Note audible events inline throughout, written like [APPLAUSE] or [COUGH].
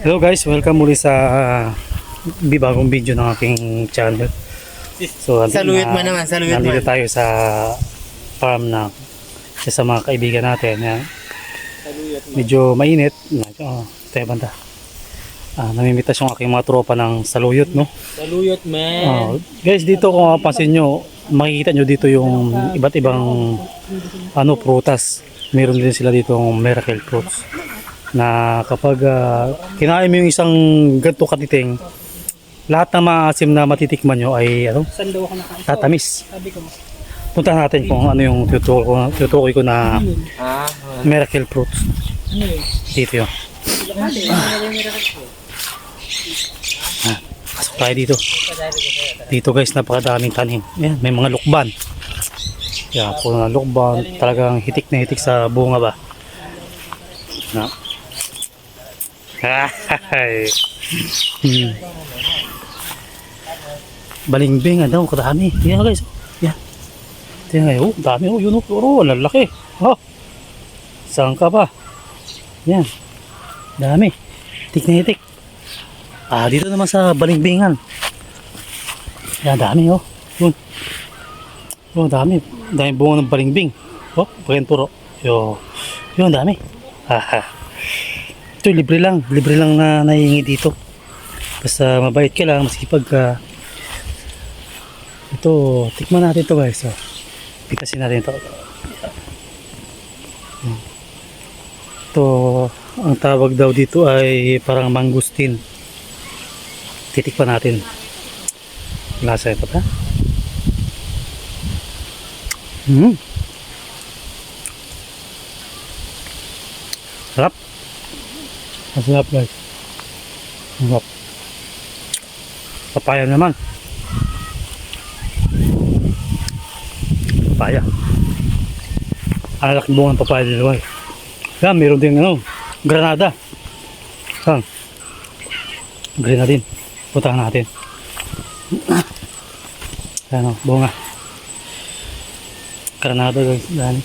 Hello guys, welcome muli sa uh, bagong video ng aking channel. So, na- mo naman, saluyot mo. Nandito tayo sa farm na sa mga kaibigan natin. Yan. Medyo mainit. Oh, tayo banda. Ah, namimitas yung aking mga tropa ng saluyot, no? Saluyot, man. Oh, guys, dito kung mapapansin nyo, makikita nyo dito yung iba't ibang ano prutas. Meron din sila dito ng miracle fruits na kapag ah, kinain mo yung isang ganito katiting, lahat ng maasim na matitikman nyo ay ano, tatamis. Sabi ko. Punta natin kung ano yung tutukoy, tutukoy ko na Ah, miracle fruits. ano? Dito yun. Ah, pasok tayo dito. Dito guys, napakadaming tanim. Ayan, may mga lukban. Yan, puro na lukban. Talagang hitik na hitik sa bunga ba. Na. Ay. Hmm. Balingbing, ano, kadami. Yan guys. Yan. Guys, oh, dami oh, yun oh, puro, lalaki. Oh. Saan ka ba? Yan. Dami. Hitik. Ah, dito naman sa balingbengan. Yan, dami oh. Yun. Oh, dami. Dami bunga ng balingbing. Oh, pagkenturo. Yo. Yun, dami. Haha. Ito, libre lang. Libre lang na nahingi dito. Basta mabait ka lang, masipag ka. Ito, tikman natin to guys. Oh. Pitasin natin to. Hmm. Ito, ang tawag daw dito ay parang mangustin. Titikpan natin. Lasa ito pa. Hmm. Sarap. Masarap guys. Sarap. Papaya naman. Papaya. Ang laki bunga ng papaya dito guys. Yan, meron din ano, granada. Yan. Granada din. Putahan natin. Yan o, bunga. Granada guys. Yan.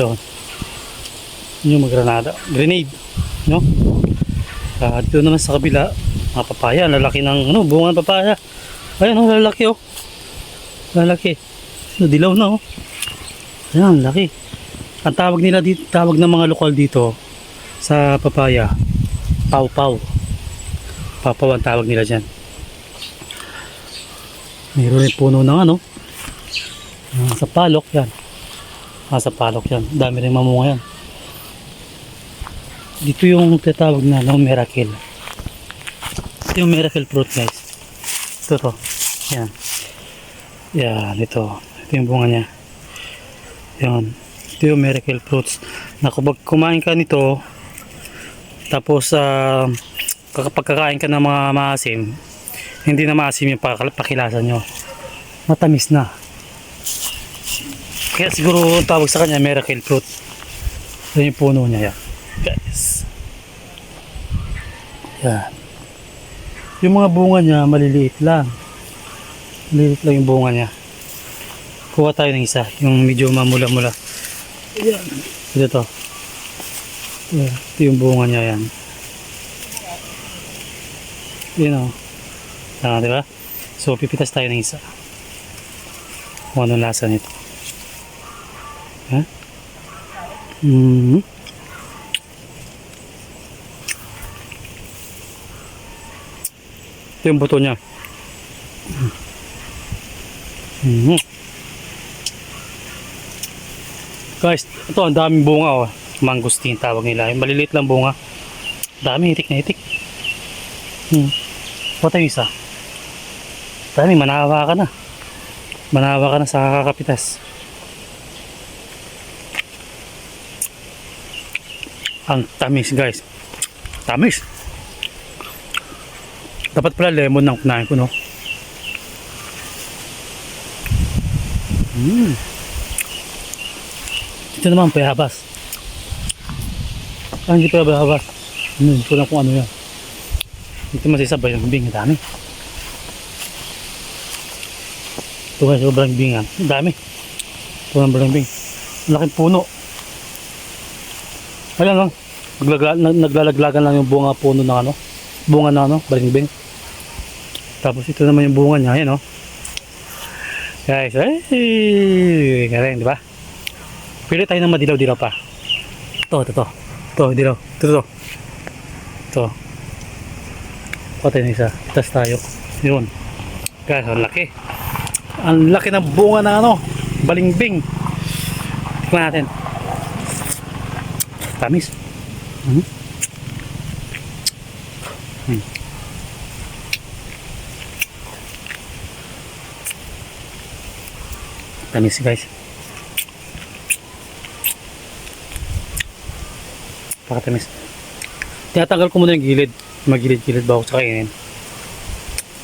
Yun. Yun yung mga granada. Grenade. No? Ah, dito naman sa kabila, mga papaya. Lalaki ng ano, bunga ng papaya. Ayun, oh, lalaki oh. Lalaki. So, dilaw na oh. Ayan, laki. Ang tawag nila dito, tawag ng mga lokal dito sa papaya, pau-pau. Papaw ang tawag nila dyan. Mayroon rin puno ng ano, ah, sa palok yan. Ah, sa palok yan. Dami rin mamunga yan. Dito yung tatawag na no, miracle. Ito yung miracle fruit guys. Ito to. Yan. Yan, ito. Ito yung bunga niya. Yan. Ito yung miracle fruits. Na kapag kumain ka nito, tapos uh, kapag kakain ka ng mga maasim, hindi na maasim yung pakilasan nyo. Matamis na. Kaya siguro tawag sa kanya miracle fruit. Yan yung puno niya yan. Guys. Yan. Yung mga bunga niya maliliit lang. Maliliit lang yung bunga niya. Kuha tayo ng isa, yung medyo mamula-mula. Ayan. Ito to. Ayan. Ito yung bunga niya yan. Yun o. Ah, di ba? So, pipitas tayo ng isa. Kung anong lasa nito. Ha? Mm Ito yung buto niya. Mm Guys, ito ang daming bunga oh. Mangustin tawag nila. Yung maliliit lang bunga. Dami, hitik na hitik. Hmm. Patay isa. Dami, manawa ka na. Manawa ka na sa kakapitas. Ang tamis guys. Tamis. Dapat pala lemon ang kunain ko no. Mm. Ito naman, payabas. Ah, hindi payabas. Ano, hindi ko lang kung ano yan. Ito masisabay ng bing, dami. Ito guys, sobrang bing ah. Ang dami. Sobrang bing. Ang laking puno. Ayan lang. Naglalaglagan lang yung bunga puno ng ano. Bunga ng ano, balimbing. Tapos ito naman yung bunga niya, ayan oh. Guys, ay, galing, di ba? Pili tayo ng madilaw-dilaw pa. Ito, ito, ito. Ito, dilaw. Ito, ito. Ito. Patay na isa. Itas tayo. Yun. Guys, ang laki. Ang laki ng bunga ng ano, balimbing. Tingnan natin. Tamis. Mhm. Hmm. Tamis guys. Pakatamis. Tinatanggal ko muna yung gilid. Magilid-gilid ba ako sa kainin.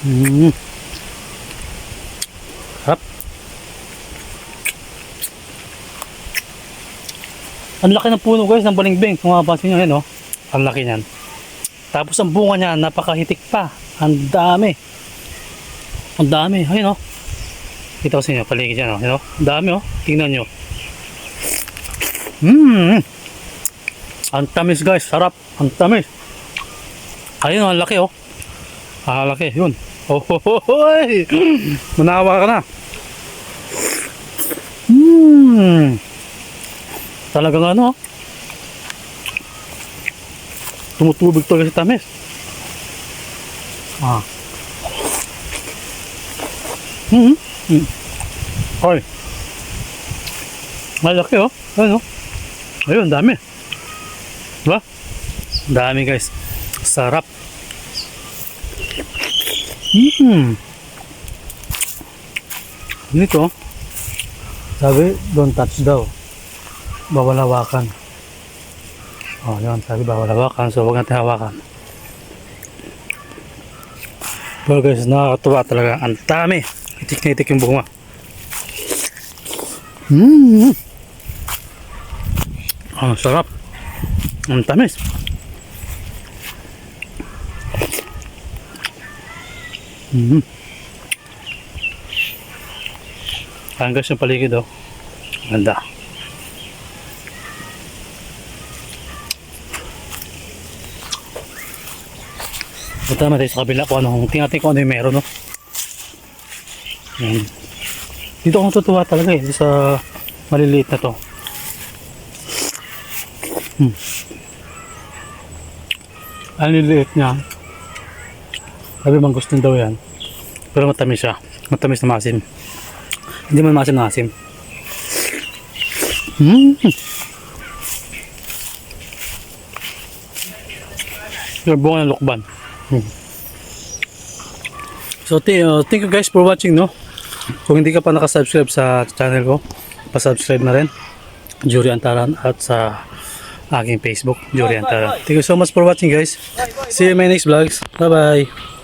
Mm. Harap. Ang laki ng puno guys ng balingbing. Kung mapapansin nyo yan oh. Ang laki niyan. Tapos ang bunga niya napakahitik pa. Ang dami. Ang dami. Ayun oh. Kita ko sa inyo. Paligid yan oh. Ayun, oh. Ang dami oh. Tingnan nyo. Mmm. Ang tamis guys. Sarap. Ang tamis. Ayun oh. Ang laki oh. Ang laki. Yun. [LAUGHS] Oh, ho, ho, hoy. Manawa ka na. Mmm. Talagang ano, tumutubig talaga sa tamis. Ah. Hmm. Hmm. Hoy. Malaki oh. Ayun oh. Ayun, dami. Diba? Dami guys. Sarap. Hmm. Dito. Sabi, don't touch daw bawal hawakan. Oh, yun. Sabi bawal hawakan. So, huwag natin hawakan. Pero guys, nakakatuwa talaga. Ang dami. Itik na itik yung bunga. Mmm. Ang sarap. Ang tamis. Mm. Ang guys yung paligid oh. Ganda. Punta tayo sa kabila kung ano. Tingnan natin kung ano yung meron, no? Yan. Dito akong tutuwa talaga eh. Sa maliliit na to. Hmm. Ang liliit niya. Sabi mang gusto daw yan. Pero matamis siya. Matamis na masim. Hindi man masim na masim. Hmm. Yung bunga ng lukban. So, th- uh, thank you guys for watching, no? Kung hindi ka pa nakasubscribe sa channel ko, pasubscribe na rin. Jury Antaran at sa aking Facebook, Jury Antaran. Thank you so much for watching, guys. See you in my next vlogs. Bye-bye.